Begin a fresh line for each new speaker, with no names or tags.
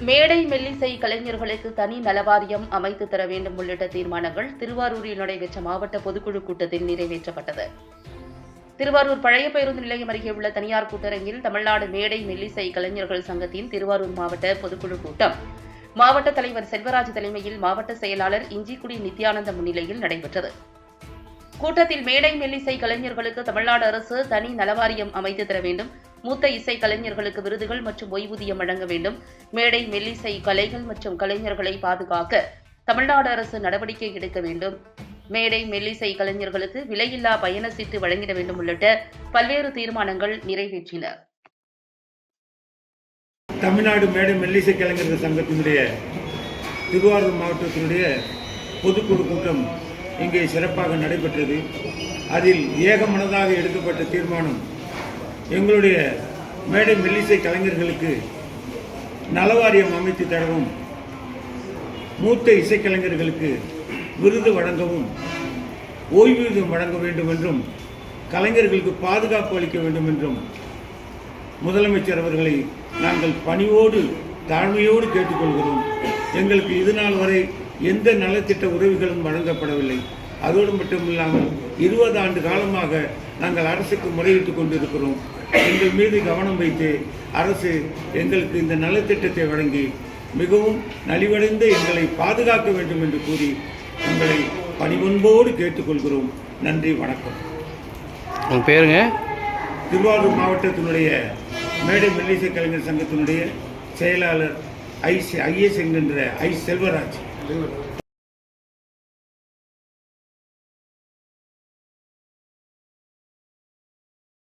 மேடை மெல்லிசை கலைஞர்களுக்கு தனி நலவாரியம் அமைத்து தர வேண்டும் உள்ளிட்ட தீர்மானங்கள் திருவாரூரில் நடைபெற்ற மாவட்ட பொதுக்குழு கூட்டத்தில் நிறைவேற்றப்பட்டது. திருவாரூர் பழைய பேருந்து நிலையம் அருகே உள்ள தனியார் கூட்டரங்கில் தமிழ்நாடு மேடை மெல்லிசை கலைஞர்கள் சங்கத்தின் திருவாரூர் மாவட்ட பொதுக்குழு கூட்டம். மாவட்ட தலைவர் செல்வராஜ் தலைமையில் மாவட்ட செயலாளர் இஞ்சிக்குடி நித்யானந்த முன்னிலையில் நடைபெற்றது. கூட்டத்தில் மேடை மெல்லிசை கலைஞர்களுக்கு தமிழ்நாடு அரசு தனி நலவாரியம் அமைத்து தர வேண்டும். மூத்த இசை கலைஞர்களுக்கு விருதுகள் மற்றும் ஓய்வூதியம் வழங்க வேண்டும். மேடை மெல்லிசை கலைகள் மற்றும் கலைஞர்களை பாதுகாக்க தமிழ்நாடு அரசு நடவடிக்கை எடுக்க வேண்டும். மேடை மெல்லிசை கலைஞர்களுக்கு விலையில்லா பயண சீட்டு வழங்கிட வேண்டும் உள்ளிட்ட பல்வேறு தீர்மானங்கள் நிறைவேற்றின.
தமிழ்நாடு மேடை மெல்லிசை கலைஞர்கள் சங்கத்தினுடைய திருவாரூர் மாவட்டத்தினுடைய பொதுக்குழு கூட்டம் இங்கே சிறப்பாக நடைபெற்றது. அதில் ஏகமனதாக எடுக்கப்பட்ட தீர்மானம் எங்களுடைய மேடை மெல்லிசை கலைஞர்களுக்கு நலவாரியம் அமைத்து தரவும் மூத்த இசைக்கலைஞர்களுக்கு விருது வழங்கவும் ஓய்வூதியம் வழங்க வேண்டும் என்றும் கலைஞர்களுக்கு பாதுகாப்பு அளிக்க வேண்டும் என்றும் முதலமைச்சர் அவர்களை நாங்கள் பணியோடு தாழ்மையோடு கேட்டுக்கொள்கிறோம். எங்களுக்கு இது நாள் வரை எந்த நலத்திட்ட உதவிகளும் வழங்கப்படவில்லை. அதோடு மட்டுமில்லாமல் இருபது ஆண்டு காலமாக நாங்கள் அரசுக்கு முறையிட்டுக் கொண்டிருக்கிறோம். எங்கள் மீது கவனம் வைத்து அரசு எங்களுக்கு இந்த நலத்திட்டத்தை வழங்கி மிகவும் நலிவடைந்த எங்களை பாதுகாக்க வேண்டும் என்று கூறி உங்களை பணிவன்போடு கேட்டுக்கொள்கிறோம். நன்றி வணக்கம்.
உங்கள் பேருங்க?
திருவாரூர் மாவட்டத்தினுடைய மேடை மெல்லிசை கலைஞர் சங்கத்தினுடைய செயலாளர் ஐ ஐஎஸ் என்கின்ற ஐ செல்வராஜ்.